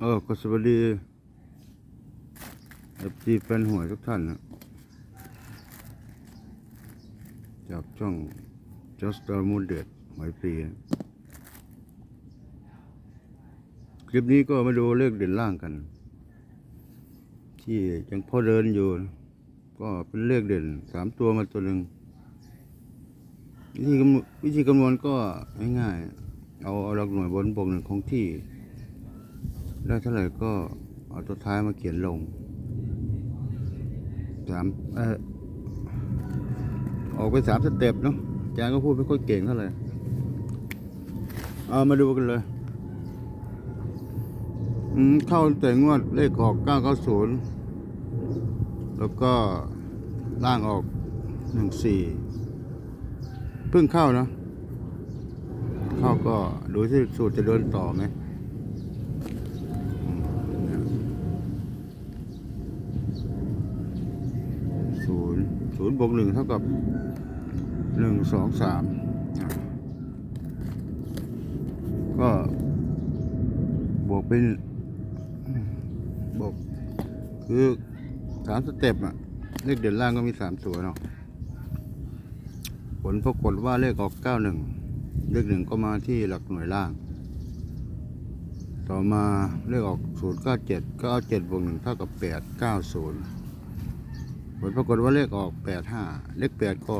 เออก็สวัสดีเอฟซีแฟนหวยทุกท่านนะจากช่อง Just the Moon d e d หวยฟรีนะคลิปนี้ก็มาดูเลขเด่นล่างกัน ที่ยังพอเดินอยู่ ก็เป็นเลขเด่นสามตัวมาตัวหนึ่งวิธีคำวิธีคำนวณก็ง่ายๆเอาเอาหลักหน่วยบนบวกหนึ่งคงที่ ได้เท่าไหร่ก็เอาตัวท้ายมาเขียนลงสามเออออกไปสามสเต็ปเนาะอาจารย์ก็พูดไม่ค่อยเก่งเท่าไหร่เอามาดูกันเลย อืม เข้าแต่งวดเลขออกเก้าเก้าศูนย์แล้วก็ล่างออกหนึ่งสี่เพิ่งเข้านะ เข้าก็ดูที่สูตรจะเดินต่อไหม ศูนย์ ศูนย์บวกหนึ่งเท่ากับหนึ่งสองสามก็บวกเป็นบวกคือสามสเต็ปอะเลขเด่นล่างก็มีสามตัวเนาะผลปรากฏว่าเลขออกเก้าหนึ่งเลขหนึ่งก็มาที่หลักหน่วยล่าง ต่อมาเลขออกศูนย์เก้าเจ็ดก็เอาเจ็ดบวกหนึ่งเท่ากับแปดเก้าศูนย์ ผลปรากฏว่าเลขออกแปดห้าเลขแปดก็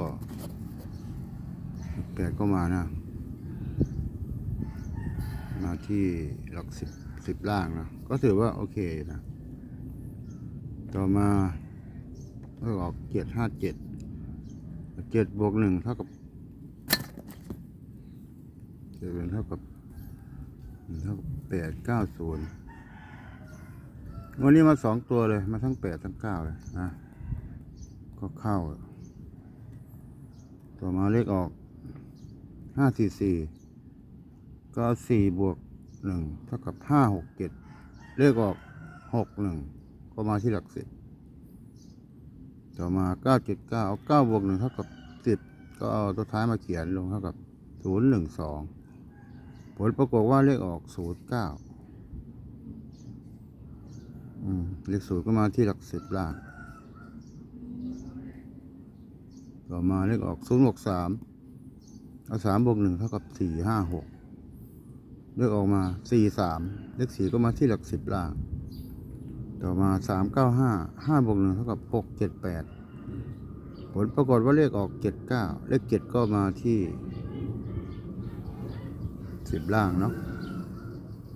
แปดก็มานะ มาที่หลักสิบสิบล่างนะ ก็ถือว่าโอเคนะ ต่อมาเลขออกเจ็ดห้าเจ็ดเจ็ดบวกหนึ่งเท่ากับเจ็ดเป็นเท่ากับเท่ากับแปดเก้าศูนย์วันนี้มาสองตัวเลย มาทั้งแปดทั้งเก้าเลยนะ ก็เข้า ต่อมาเลขออกห้าสี่สี่ก็สี่บวกหนึ่งเท่ากับห้าหกเจ็ดเลขออกหกหนึ่งก็มาที่หลักสิบต่อมาเก้าเจ็ดเก้าเอาเก้าบวกหนึ่งเท่ากับสิบก็เอาตัวท้ายมาเขียนลงเท่ากับศูนย์หนึ่งสองผลปรากฏว่าเลขออกศูนย์เก้าเลขศูนย์ก็มาที่หลักสิบล่าง ต่อมาเลขออกศูนย์หกสามเอาสามบวกหนึ่งเท่ากับสี่ห้าหกเลขออกมาสี่สามเลขสี่ก็มาที่หลักสิบล่าง ต่อมาสามเก้าห้าห้าบวกหนึ่งเท่ากับหกเจ็ดแปดผลปรากฏว่าเลขออกเจ็ดเก้าเลขเจ็ดก็มาที่สิบล่างเนาะ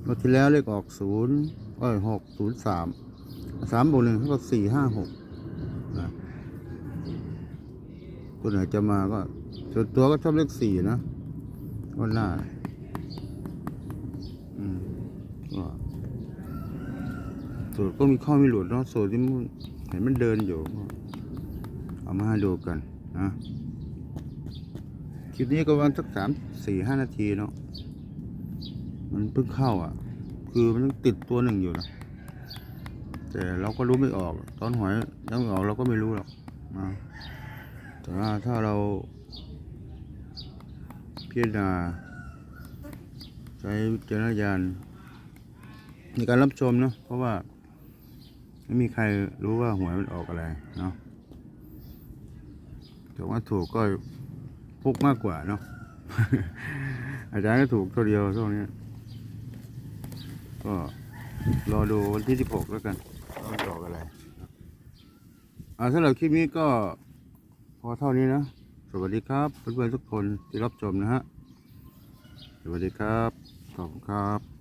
เมื่อที่แล้วเลขออกศูนย์เอ้ยหกศูนย์สามสามบวกหนึ่งเท่ากับสี่ห้าหกนะ ตัวไหนจะมาก็ส่วนตัวก็ชอบเลขสี่นะวันหน้าอืมก็สูตรก็มีข้อมีหลุดเนาะสูตรที่มันเห็นมันเดินอยู่ก็เอามาให้ดูกันนะคลิปนี้ก็วันสักสามสี่ห้านาทีเนาะมันเพิ่งเข้าอะ คือมันยังติดตัวหนึ่งอยู่นะแต่เราก็รู้ไม่ออก ตอนหวยยังไม่ออกเราก็ไม่รู้หรอกนะ แต่ว่าถ้าเราพิจารณาใช้วิจารณญาณในการรับชมเนาะเพราะว่าไม่มีใครรู้ว่าหวยมันออกอะไรเนาะแต่ว่าถูกก็พุกมากกว่าเนาะอาจารย์ก็ถูกตัวเดียวช่วงนี้ก็รอดูวันที่ 16 แล้วกันว่ามันออกอะไรอ่าสำหรับคลิปนี้ก็ พอเท่านี้นะ สวัสดีครับเพื่อนๆทุกคนที่รับชมนะฮะ สวัสดีครับ ขอบคุณครับ